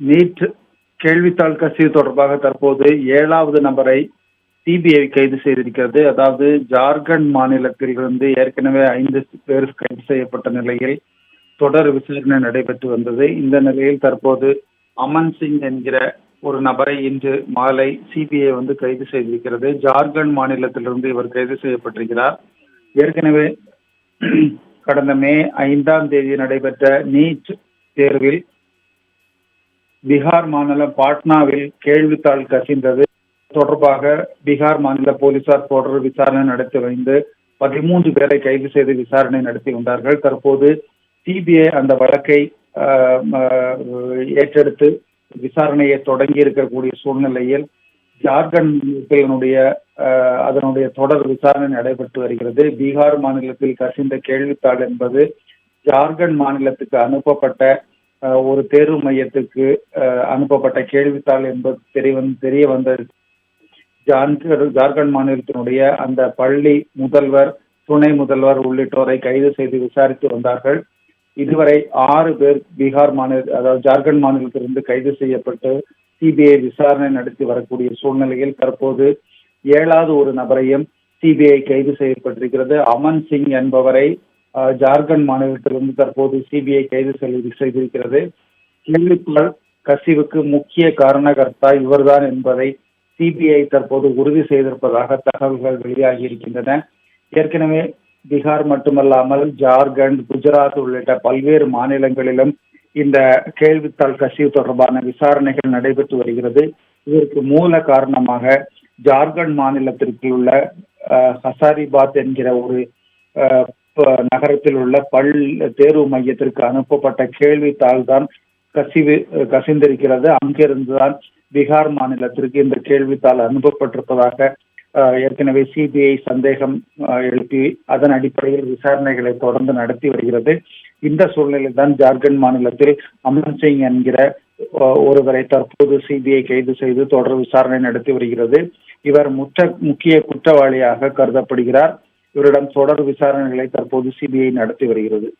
NEET கேள்வித்தாள் கசிவு தொடர்பாக தற்போது ஏழாவது நபரை சிபிஐ கைது செய்திருக்கிறது. அதாவது ஜார்க்கண்ட் மாநிலத்தில் இருந்து ஏற்கனவே ஐந்து பேர் கைது செய்யப்பட்ட நிலையில் தொடர் விசாரணை நடைபெற்று வந்தது. இந்த நிலையில் தற்போது அமன் சிங் என்கிற ஒரு நபரை இன்று மாலை சிபிஐ வந்து கைது செய்திருக்கிறது. ஜார்க்கண்ட் மாநிலத்திலிருந்து இவர் கைது செய்யப்பட்டிருக்கிறார். ஏற்கனவே கடந்த மே ஐந்தாம் தேதி நடைபெற்ற நீட் தேர்வில் பீகார் மாநிலம் பாட்னாவில் கேள்வித்தாள் கசிந்தது. தொடர்பாக பீகார் மாநில போலீசார் தொடர் விசாரணை நடத்தி வைந்து பதிமூன்று பேரை கைது செய்து விசாரணை நடத்தி வந்தார்கள். தற்போது சிபிஐ அந்த வழக்கை ஆஹ், ஏற்றெடுத்து விசாரணையை தொடங்கி இருக்கக்கூடிய சூழ்நிலையில் ஜார்க்கண்டினுடைய அதனுடைய தொடர் விசாரணை நடைபெற்று வருகிறது. பீகார் மாநிலத்தில் கசிந்த கேள்வித்தாள் என்பது ஜார்க்கண்ட் மாநிலத்துக்கு அனுப்பப்பட்ட ஒரு தேர்வு மையத்துக்கு அனுப்பப்பட்ட கேள்வித்தாள் என்பது தெரிய வந்து தெரிய வந்தது. ஜார்க்கண்ட் ஜார்க்கண்ட் மாநிலத்தினுடைய அந்த பள்ளி முதல்வர் துணை முதல்வர் உள்ளிட்டோரை கைது செய்து விசாரித்து வந்தார்கள். இதுவரை ஆறு பேர் பீகார் மாநில அதாவது ஜார்க்கண்ட் மாநிலத்திலிருந்து கைது செய்யப்பட்டு சிபிஐ விசாரணை நடத்தி வரக்கூடிய சூழ்நிலையில் தற்போது ஏழாவது ஒரு நபரையும் சிபிஐ கைது செய்யப்பட்டிருக்கிறது. அமன் சிங் என்பவரை ஜார்க்கண்ட் மாநிலத்திலிருந்து தற்போது சிபிஐ கைது செய்திருக்கிறது. கிள்ளிப்பால் கசிவுக்கு முக்கிய காரணகர்த்தா இவர்தான் என்பதை சிபிஐ தற்போது உறுதி செய்திருப்பதாக தகவல்கள் வெளியாகி இருக்கின்றன. ஏற்கனவே பீகார் மட்டுமல்லாமல் ஜார்க்கண்ட் குஜராத் உள்ளிட்ட பல்வேறு மாநிலங்களிலும் இந்த கேள்வித்தாள் கசிவு தொடர்பான விசாரணைகள் நடைபெற்று வருகிறது. இதற்கு மூல காரணமாக ஜார்க்கண்ட் மாநிலத்திற்கு உள்ள ஹசாரிபாத் என்கிற ஒரு நகரத்தில் உள்ள பல் தேர்வு மையத்திற்கு அனுப்பப்பட்ட கேள்வித்தாள் தான் கசிவு கசிந்திருக்கிறது. அங்கிருந்துதான் பீகார் மாநிலத்திற்கு இந்த கேள்வித்தாள் அனுப்பப்பட்டிருப்பதாக ஏற்கனவே சிபிஐ சந்தேகம் எழுப்பி அதன் அடிப்படையில் விசாரணைகளை தொடர்ந்து நடத்தி வருகிறது. இந்த சூழ்நிலையில் தான் ஜார்க்கண்ட் மாநிலத்தில் அமன் சிங் என்கிற ஒருவரை தற்போது சிபிஐ கைது செய்து தொடர் விசாரணை நடத்தி வருகிறது. இவர் முற்ற முக்கிய குற்றவாளியாக கருதப்படுகிறார். இவரிடம் தொடர் விசாரணைகளை தற்போது சிபிஐ நடத்தி வருகிறது.